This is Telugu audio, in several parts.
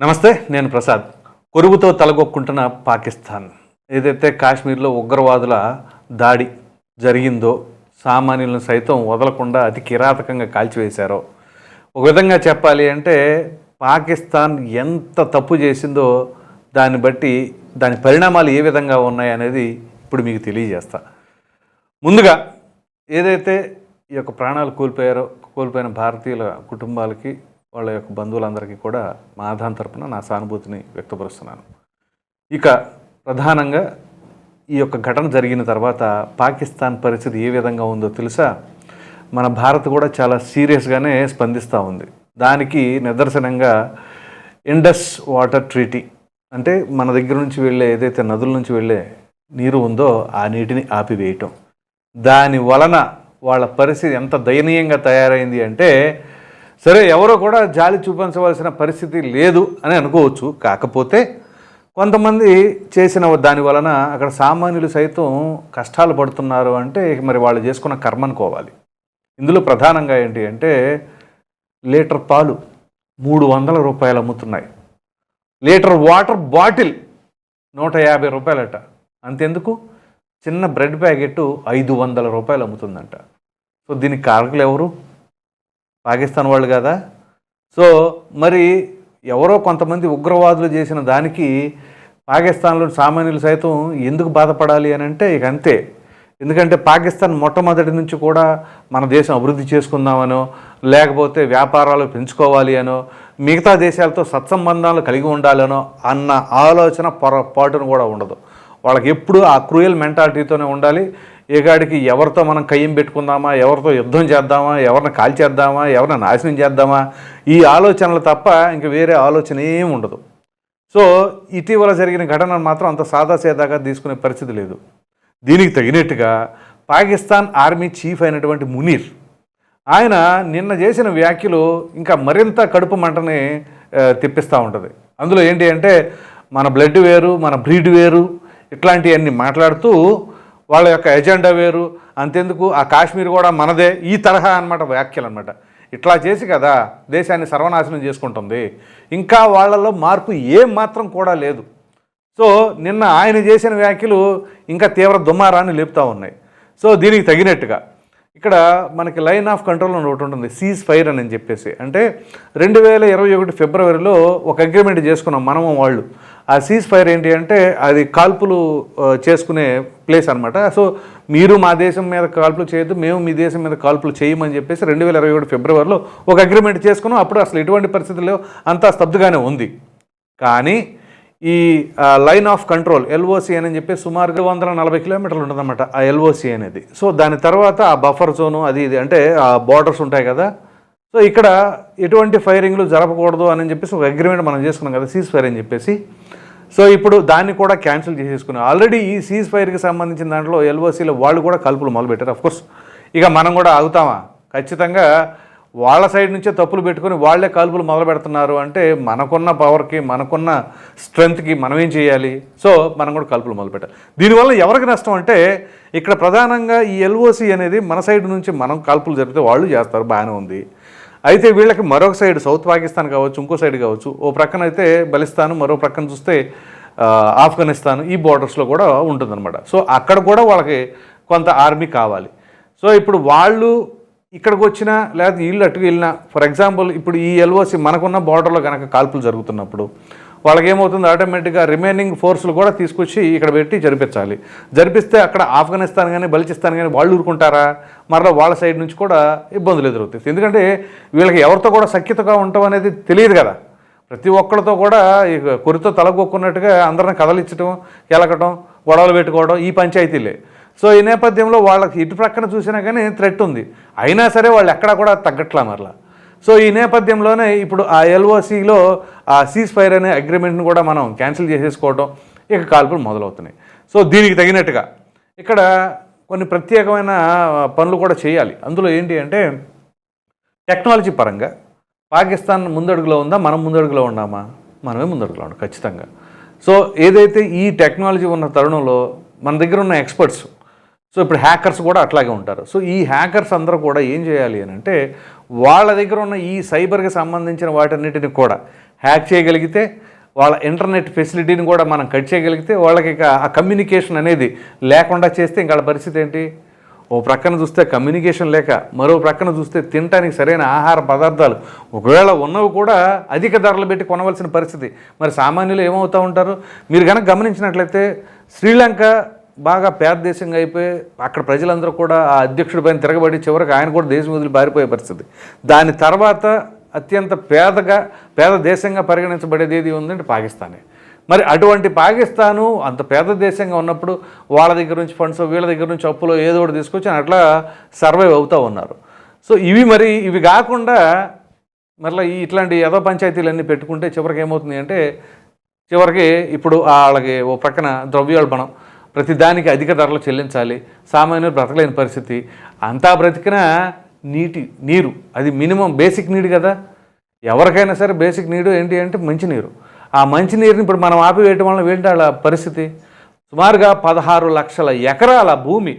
నమస్తే నేను ప్రసాద్. కొరువుతో తలగొక్కుంటున్న పాకిస్తాన్. ఏదైతే కాశ్మీర్లో ఉగ్రవాదుల దాడి జరిగిందో సామాన్యులను సైతం వదలకుండా అతి కిరాతకంగా కాల్చివేశారో. ఒక విధంగా చెప్పాలి అంటే పాకిస్తాన్ ఎంత తప్పు చేసిందో దాన్ని బట్టి దాని పరిణామాలు ఏ విధంగా ఉన్నాయనేది ఇప్పుడు మీకు తెలియజేస్తా. ముందుగా ఏదైతే ఈ యొక్క ప్రాణాలు కోల్పోయారో కోల్పోయిన భారతీయుల కుటుంబాలకి వాళ్ళ యొక్క బంధువులందరికీ కూడా మా ఆధాన్ తరపున నా సానుభూతిని వ్యక్తపరుస్తున్నాను. ఇక ప్రధానంగా ఈ యొక్క ఘటన జరిగిన తర్వాత పాకిస్తాన్ పరిస్థితి ఏ విధంగా ఉందో తెలుసా? మన భారత్ కూడా చాలా సీరియస్గానే స్పందిస్తూ ఉంది. దానికి నిదర్శనంగా ఇండస్ వాటర్ ట్రీటీ అంటే మన దగ్గర నుంచి వెళ్ళే ఏదైతే నదుల నుంచి వెళ్ళే నీరు ఉందో ఆ నీటిని ఆపివేయటం. దాని వలన వాళ్ళ పరిస్థితి ఎంత దయనీయంగా తయారైంది అంటే సరే ఎవరో కూడా జాలి చూపించవలసిన పరిస్థితి లేదు అని అనుకోవచ్చు. కాకపోతే కొంతమంది చేసిన దాని వలన అక్కడ సామాన్యులు సైతం కష్టాలు పడుతున్నారు అంటే మరి వాళ్ళు చేసుకున్న కర్మ అనుకోవాలి. ఇందులో ప్రధానంగా ఏంటి అంటే లీటర్ పాలు మూడు వందల రూపాయలు అమ్ముతున్నాయి. లీటర్ వాటర్ బాటిల్ నూట యాభై రూపాయలట. అంతెందుకు? చిన్న బ్రెడ్ ప్యాకెట్ ఐదు వందల రూపాయలు అమ్ముతుందంట. సో దీనికి కారకులు ఎవరు? పాకిస్తాన్ వాళ్ళు కదా. సో మరి ఎవరో కొంతమంది ఉగ్రవాదులు చేసిన దానికి పాకిస్తాన్లో సామాన్యులు సైతం ఎందుకు బాధపడాలి అని అంటే ఇక అంతే. ఎందుకంటే పాకిస్తాన్ మొట్టమొదటి నుంచి కూడా మన దేశం అభివృద్ధి చేసుకుందామనో లేకపోతే వ్యాపారాలు పెంచుకోవాలి అనో మిగతా దేశాలతో సత్సంబంధాలు కలిగి ఉండాలనో అన్న ఆలోచన పొరపాటును కూడా ఉండదు. వాళ్ళకి ఎప్పుడు ఆ క్రూయల్ మెంటాలిటీతోనే ఉండాలి. ఏగాడికి ఎవరితో మనం కయ్యం పెట్టుకుందామా ఎవరితో యుద్ధం చేద్దామా ఎవరిని కాల్చేద్దామా ఎవరిని నాశనం చేద్దామా? ఈ ఆలోచనలు తప్ప ఇంక వేరే ఆలోచన ఏం ఉండదు. సో ఇటీవల జరిగిన ఘటనను మాత్రం అంత సాదాసేదాగా తీసుకునే పరిస్థితి లేదు. దీనికి తగినట్టుగా పాకిస్తాన్ ఆర్మీ చీఫ్ అయినటువంటి మునీర్ ఆయన నిన్న చేసిన వ్యాఖ్యలు ఇంకా మరింత కడుపు మంటని తెప్పిస్తూ ఉంటుంది. అందులో ఏంటి అంటే మన బ్లడ్ వేరు మన బ్రీడ్ వేరు ఇట్లాంటివన్నీ మాట్లాడుతూ వాళ్ళ యొక్క ఎజెండా వేరు అంతెందుకు? ఆ కాశ్మీర్ కూడా మనదే. ఈ తరహా అన్నమాట వ్యాఖ్యలు అనమాట ఇట్లా చేసి కదా దేశాన్ని సర్వనాశనం చేసుకుంటుంది. ఇంకా వాళ్ళలో మార్పు ఏం మాత్రం కూడా లేదు. సో నిన్న ఆయన చేసిన వ్యాఖ్యలు ఇంకా తీవ్ర దుమారాన్ని లేపుతూ ఉన్నాయి. సో దీనికి తగినట్టుగా. ఇక్కడ మనకి లైన్ ఆఫ్ కంట్రోల్ అని ఒకటి ఉంటుంది. సీజ్ ఫైర్ అని చెప్పేసి. అంటే రెండు వేల ఇరవై ఒకటి ఫిబ్రవరిలో ఒక అగ్రిమెంట్ చేసుకున్నాం మనము వాళ్ళు. ఆ సీజ్ ఫైర్ ఏంటి అంటే అది కాల్పులు చేసుకునే ప్లేస్ అనమాట సో మీరు మా దేశం మీద కాల్పులు చేయొద్దు మేము మీ దేశం మీద కాల్పులు చేయమని చెప్పేసి రెండు వేల ఇరవై ఒకటి ఫిబ్రవరిలో ఒక అగ్రిమెంట్ చేసుకున్నాం. అప్పుడు అసలు ఎటువంటి పరిస్థితులు లేవు. అంతా స్తబ్దుగానే ఉంది. కానీ ఈ లైన్ ఆఫ్ కంట్రోల్ ఎల్ఓసి అని చెప్పి సుమారుగా వందల నలభై కిలోమీటర్లు ఉంటుందన్నమాట ఆ ఎల్ఓసి అనేది. సో దాని తర్వాత ఆ బఫర్ జోను అది ఇది అంటే ఆ బార్డర్స్ ఉంటాయి కదా. సో ఇక్కడ ఎటువంటి ఫైరింగ్లు జరపకూడదు అని చెప్పేసి ఒక అగ్రిమెంట్ మనం చేసుకున్నాం కదా సీజ్ ఫైర్ అని చెప్పేసి. సో ఇప్పుడు దాన్ని కూడా క్యాన్సిల్ చేసేసుకున్నాం. ఆల్రెడీ ఈ సీజ్ ఫైర్కి సంబంధించిన దాంట్లో ఎల్ఓసీలో వాళ్ళు కూడా కలుపులు మొదలుపెట్టారు అఫ్కోర్స్ ఇక మనం కూడా ఆగుతామా? ఖచ్చితంగా వాళ్ళ సైడ్ నుంచే తప్పులు పెట్టుకొని వాళ్ళే కాల్పులు మొదలు పెడుతున్నారు అంటే మనకున్న పవర్కి మనకున్న స్ట్రెంగ్త్కి మనం ఏం చేయాలి? సో మనం కూడా కాల్పులు మొదలు పెట్టాలి దీనివల్ల ఎవరికి నష్టం అంటే ఇక్కడ ప్రధానంగా ఈ ఎల్ఓసి అనేది మన సైడ్ నుంచి మనం కాల్పులు జరిపితే వాళ్ళు చేస్తారు బాగానే ఉంది. అయితే వీళ్ళకి మరొక సైడ్ సౌత్ పాకిస్తాన్ కావచ్చు ఇంకో సైడ్ కావచ్చు. ఓ ప్రక్కన అయితే బలిస్తాను మరో ప్రక్కన చూస్తే ఆఫ్ఘనిస్తాన్ ఈ బోర్డర్స్లో కూడా ఉంటుందన్నమాట. సో అక్కడ కూడా వాళ్ళకి కొంత ఆర్మీ కావాలి. సో ఇప్పుడు వాళ్ళు ఇక్కడికి వచ్చినా లేదా వీళ్ళు అటుకు వెళ్ళినా ఫర్ ఎగ్జాంపుల్ ఇప్పుడు ఈ ఎల్ఓసి మనకున్న బార్డర్లో కనుక కాల్పులు జరుగుతున్నప్పుడు వాళ్ళకి ఏమవుతుంది ఆటోమేటిక్గా రిమైనింగ్ ఫోర్సులు కూడా తీసుకొచ్చి ఇక్కడ పెట్టి జరిపించాలి. జరిపిస్తే అక్కడ ఆఫ్ఘనిస్తాన్ కానీ బలిచిస్తాన్ కానీ వాళ్ళు ఊరుకుంటారా? మరలా వాళ్ళ సైడ్ నుంచి కూడా ఇబ్బందులు ఎదురవుతాయి. ఎందుకంటే వీళ్ళకి ఎవరితో కూడా సఖ్యతగా ఉండటం అనేది తెలియదు కదా. ప్రతి ఒక్కరితో కూడా ఇక కొరితో తలగొక్కున్నట్టుగా అందరిని కదలించడం కెలకటం గొడవలు పెట్టుకోవడం ఈ పంచాయతీలే. సో ఈ నేపథ్యంలో వాళ్ళకి ఇటు ప్రక్కన చూసినా కానీ థ్రెట్ ఉంది. అయినా సరే వాళ్ళు ఎక్కడా కూడా తగ్గట్లా మరలా. సో ఈ నేపథ్యంలోనే ఇప్పుడు ఆ ఎల్ఓసిలో ఆ సీజ్ ఫైర్ అనే అగ్రిమెంట్ని కూడా మనం క్యాన్సిల్ చేసేసుకోవడం ఇక కాల్పులు మొదలవుతున్నాయి. సో దీనికి తగినట్టుగా ఇక్కడ కొన్ని ప్రత్యేకమైన పనులు కూడా చేయాలి. అందులో ఏంటి అంటే టెక్నాలజీ పరంగా పాకిస్తాన్ ముందడుగులో ఉందా? మనం ముందడుగులో ఉన్నామా? మనమే ముందడుగులో ఉన్నాం ఖచ్చితంగా. సో ఏదైతే ఈ టెక్నాలజీ ఉన్న తరుణంలో మన దగ్గర ఉన్న ఎక్స్పర్ట్స్ సో ఇప్పుడు హ్యాకర్స్ కూడా అట్లాగే ఉంటారు. సో ఈ హ్యాకర్స్ అందరూ కూడా ఏం చేయాలి అని అంటే వాళ్ళ దగ్గర ఉన్న ఈ సైబర్కి సంబంధించిన వాటన్నిటిని కూడా హ్యాక్ చేయగలిగితే వాళ్ళ ఇంటర్నెట్ ఫెసిలిటీని కూడా మనం కట్ చేయగలిగితే వాళ్ళకి ఇక ఆ కమ్యూనికేషన్ అనేది లేకుండా చేస్తే ఇంకా వాళ్ళ పరిస్థితి ఏంటి? ఓ ప్రక్కన చూస్తే కమ్యూనికేషన్ లేక మరో ప్రక్కన చూస్తే తినటానికి సరైన ఆహార పదార్థాలు. ఒకవేళ ఉన్నవి కూడా అధిక ధరలు పెట్టి కొనవలసిన పరిస్థితి. మరి సామాన్యులు ఏమవుతూ ఉంటారు? మీరు కనుక గమనించినట్లయితే శ్రీలంక బాగా పేద దేశంగా అయిపోయి అక్కడ ప్రజలందరూ కూడా ఆ అధ్యక్షుడి పైన తిరగబడి చివరికి ఆయన కూడా దేశం వదిలి పారిపోయే పరిస్థితి. దాని తర్వాత అత్యంత పేదగా పేద దేశంగా పరిగణించబడేది ఏది ఉందంటే పాకిస్తానే. మరి అటువంటి పాకిస్తాను అంత పేద దేశంగా ఉన్నప్పుడు వాళ్ళ దగ్గర నుంచి ఫండ్స్ వీళ్ళ దగ్గర నుంచి అప్పులో ఏదో ఒకటి తీసుకొచ్చి అట్లా సర్వైవ్ అవుతూ ఉన్నారు. సో ఇవి మరి ఇవి కాకుండా మరలా ఈ ఇట్లాంటి యథో పంచాయతీలన్నీ పెట్టుకుంటే చివరికి ఏమవుతుంది అంటే చివరికి ఇప్పుడు వాళ్ళకి ఓ ప్రక్కన ద్రవ్యోల్బణం ప్రతి దానికి అధిక ధరలు చెల్లించాలి సామాన్యులు బ్రతకలేని పరిస్థితి. అంతా బ్రతికినా నీటి నీరు అది మినిమం బేసిక్ నీడ్ కదా. ఎవరికైనా సరే బేసిక్ నీడు ఏంటి అంటే మంచినీరు. ఆ మంచినీరుని ఇప్పుడు మనం ఆపివేయటం వల్ల ఏంటి వాళ్ళ పరిస్థితి? సుమారుగా పదహారు లక్షల ఎకరాల భూమి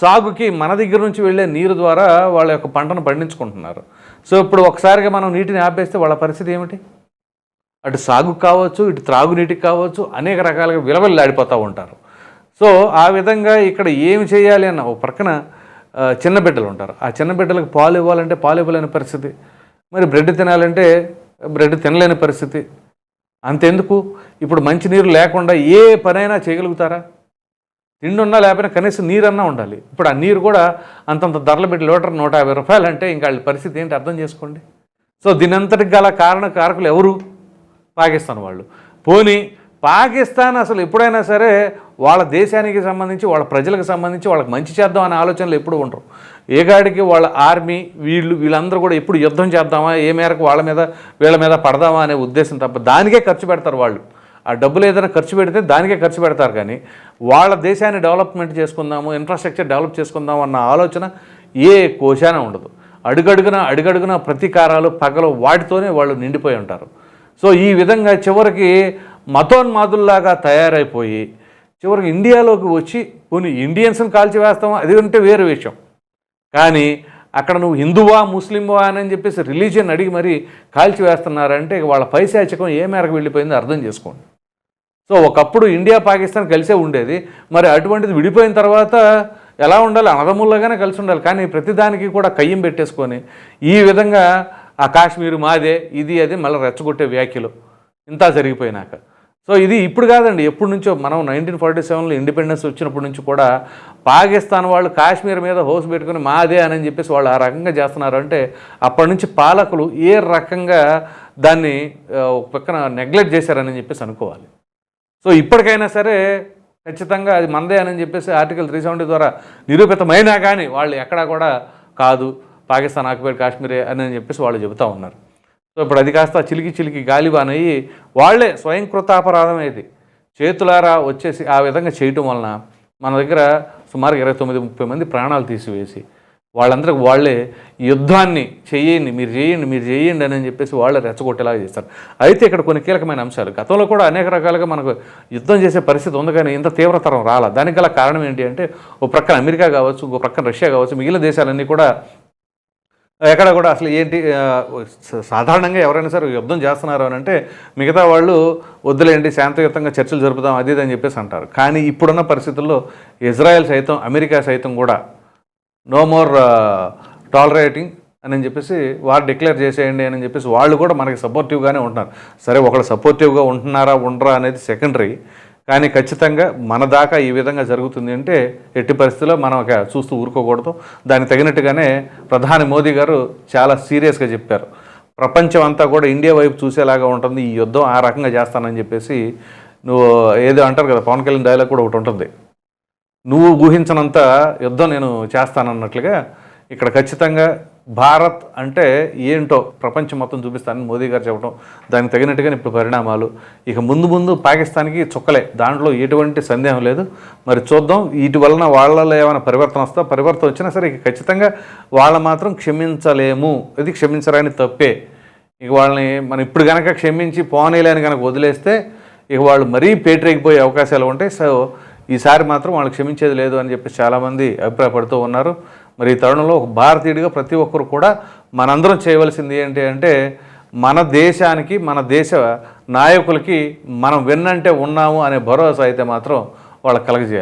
సాగుకి మన దగ్గర నుంచి వెళ్ళే నీరు ద్వారా వాళ్ళ యొక్క పంటను పండించుకుంటున్నారు. సో ఇప్పుడు ఒకసారిగా మనం నీటిని ఆపేస్తే వాళ్ళ పరిస్థితి ఏమిటి? అటు సాగుకు కావచ్చు ఇటు త్రాగునీటికి కావచ్చు అనేక రకాలుగా విలవెల్లాడిపోతూ ఉంటారు. సో ఆ విధంగా ఇక్కడ ఏమి చేయాలి అన్న ఒక ప్రక్కన చిన్న బిడ్డలు ఉంటారు. ఆ చిన్న బిడ్డలకు పాలు ఇవ్వాలంటే పాలు ఇవ్వలేని పరిస్థితి. మరి బ్రెడ్ తినాలంటే బ్రెడ్ తినలేని పరిస్థితి. అంతెందుకు? ఇప్పుడు మంచినీరు లేకుండా ఏ పనైనా చేయగలుగుతారా? తిండి ఉన్నా లేకపోయినా కనీసం నీరన్నా ఉండాలి. ఇప్పుడు ఆ నీరు కూడా అంతంత ధరలు పెట్టి లీటర్ నూట యాభై రూపాయలు అంటే ఇంకా వాళ్ళ పరిస్థితి ఏంటి అర్థం చేసుకోండి. సో దీనంతటికి గల కారణ కారకులు ఎవరు? పాకిస్తాన్ వాళ్ళు. పోనీ పాకిస్తాన్ అసలు ఎప్పుడైనా సరే వాళ్ళ దేశానికి సంబంధించి వాళ్ళ ప్రజలకు సంబంధించి వాళ్ళకి మంచి చేద్దాం అనే ఆలోచనలు ఎప్పుడు ఉండరు. ఏగాడికి వాళ్ళ ఆర్మీ వీళ్ళు వీళ్ళందరూ కూడా ఎప్పుడు యుద్ధం చేద్దామా ఏ మేరకు వాళ్ళ మీద వీళ్ళ మీద పడదామా అనే ఉద్దేశం తప్ప దానికే ఖర్చు పెడతారు వాళ్ళు. ఆ డబ్బులు ఏదైనా ఖర్చు పెడితే దానికే ఖర్చు పెడతారు కానీ వాళ్ళ దేశాన్ని డెవలప్మెంట్ చేసుకుందాము ఇన్ఫ్రాస్ట్రక్చర్ డెవలప్ చేసుకుందాం అన్న ఆలోచన ఏ కోశాన ఉండదు. అడుగడుగున అడుగడుగున ప్రతీకారాలు పగలు వాటితోనే వాళ్ళు నిండిపోయి ఉంటారు. సో ఈ విధంగా చివరికి మతోన్మాదుల్లాగా తయారైపోయి చివరికి ఇండియాలోకి వచ్చి కొన్ని ఇండియన్స్ని కాల్చివేస్తాం అది ఉంటే వేరే విషయం. కానీ అక్కడ నువ్వు హిందువా ముస్లింవా అని చెప్పేసి రిలీజియన్ అడిగి మరీ కాల్చివేస్తున్నారంటే వాళ్ళ పైశాచకం ఏ మేరకు వెళ్ళిపోయిందో అర్థం చేసుకోండి. సో ఒకప్పుడు ఇండియా పాకిస్తాన్ కలిసే ఉండేది. మరి అటువంటిది విడిపోయిన తర్వాత ఎలా ఉండాలి? అనదముల్లాగానే కలిసి ఉండాలి. కానీ ప్రతిదానికి కూడా కయ్యం పెట్టేసుకొని ఈ విధంగా ఆ కాశ్మీర్ మాదే ఇది అది మళ్ళీ రెచ్చగొట్టే వ్యాఖ్యలు. ఇంత జరిగిపోయినాక. సో ఇది ఇప్పుడు కాదండి ఎప్పటి నుంచో మనం నైన్టీన్ ఫార్టీ సెవెన్లో ఇండిపెండెన్స్ వచ్చినప్పటి నుంచి కూడా పాకిస్తాన్ వాళ్ళు కాశ్మీర్ మీద హోస్ పెట్టుకుని మాదే అని చెప్పేసి వాళ్ళు ఆ రకంగా చేస్తున్నారు. అంటే అప్పటి నుంచి పాలకులు ఏ రకంగా దాన్ని ఒక పక్కన నెగ్లెక్ట్ చేశారని చెప్పేసి అనుకోవాలి. సో ఇప్పటికైనా సరే ఖచ్చితంగా అది మందే అని చెప్పేసి ఆర్టికల్ త్రీ సెవెంటీ ద్వారా నిరూపితమైనా కానీ వాళ్ళు ఎక్కడా కూడా కాదు పాకిస్తాన్ ఆక్యుపైడ్ కాశ్మీరే అని చెప్పేసి వాళ్ళు చెబుతూ ఉన్నారు. సో ఇప్పుడు అది కాస్త చిలికి చిలికి గాలిబానయ్యి వాళ్ళే స్వయంకృతాపరాధం అయితే చేతులారా వచ్చేసి ఆ విధంగా చేయటం వలన మన దగ్గర సుమారు ఇరవై తొమ్మిది ముప్పై మంది ప్రాణాలు తీసివేసి వాళ్ళందరికి వాళ్ళే యుద్ధాన్ని చేయండి మీరు చేయండి మీరు చేయండి అని చెప్పేసి వాళ్ళే రెచ్చగొట్టేలాగా చేస్తారు. అయితే ఇక్కడ కొన్ని కీలకమైన అంశాలు. గతంలో కూడా అనేక రకాలుగా మనకు యుద్ధం చేసే పరిస్థితి ఉంది కానీ ఇంత తీవ్రతరం రాలా. దానికి గల కారణం ఏంటి అంటే ఓ ప్రక్కన అమెరికా కావచ్చు ఇంకో ప్రక్కన రష్యా కావచ్చు మిగిలిన దేశాలన్నీ కూడా ఎక్కడ కూడా అసలు ఏంటి సాధారణంగా ఎవరైనా సరే యుద్ధం చేస్తున్నారు అని అంటే మిగతా వాళ్ళు వద్దులేండి శాంతియుతంగా చర్చలు జరుపుదాం అది అని చెప్పేసి అంటారు. కానీ ఇప్పుడున్న పరిస్థితుల్లో ఇజ్రాయెల్ సైతం అమెరికా సైతం కూడా నో మోర్ టాలరేటింగ్ అని చెప్పేసి వారు డిక్లేర్ చేసేయండి అని చెప్పేసి వాళ్ళు కూడా మనకి సపోర్టివ్గానే ఉంటున్నారు. సరే ఒకళ్ళు సపోర్టివ్గా ఉంటున్నారా ఉండరా అనేది సెకండరీ కానీ ఖచ్చితంగా మన దాకా ఈ విధంగా జరుగుతుంది అంటే ఎట్టి పరిస్థితుల్లో మనం ఒక చూస్తూ ఊరుకోకూడదు. దానికి తగినట్టుగానే ప్రధాని మోదీ గారు చాలా సీరియస్గా చెప్పారు. ప్రపంచం అంతా కూడా ఇండియా వైపు చూసేలాగా ఉంటుంది ఈ యుద్ధం ఆ రకంగా చేస్తానని చెప్పేసి నువ్వు ఏదో అంటారు కదా పవన్ కళ్యాణ్ డైలాగ్ కూడా ఒకటి ఉంటుంది. నువ్వు ఊహించనంత యుద్ధం నేను చేస్తానన్నట్లుగా ఇక్కడ ఖచ్చితంగా భారత్ అంటే ఏంటో ప్రపంచం మొత్తం చూపిస్తానని మోదీ గారు చెప్పడం దానికి తగినట్టుగా ఇప్పుడు పరిణామాలు. ఇక ముందు ముందు పాకిస్తాన్కి చుక్కలే. దాంట్లో ఎటువంటి సందేహం లేదు. మరి చూద్దాం వీటి వలన వాళ్ళలో ఏమైనా పరివర్తన వస్తా పరివర్తన వచ్చినా సరే ఇక ఖచ్చితంగా వాళ్ళ మాత్రం క్షమించలేము. ఇది క్షమించరాని తప్పే. ఇక వాళ్ళని మనం ఇప్పుడు కనుక క్షమించి పోనీలేని కనుక వదిలేస్తే ఇక వాళ్ళు మరీ పేటరేగిపోయే అవకాశాలు ఉంటాయి. సో ఈసారి మాత్రం వాళ్ళు క్షమించేది లేదు అని చెప్పి చాలామంది అభిప్రాయపడుతూ ఉన్నారు. మరి ఈ తరుణంలో ఒక భారతీయుడిగా ప్రతి ఒక్కరు కూడా మనందరం చేయవలసింది ఏంటి అంటే మన దేశానికి మన దేశ నాయకులకి మనం వెన్నంటే ఉన్నాము అనే భరోసా అయితే మాత్రం వాళ్ళకి కలగజేయాలి.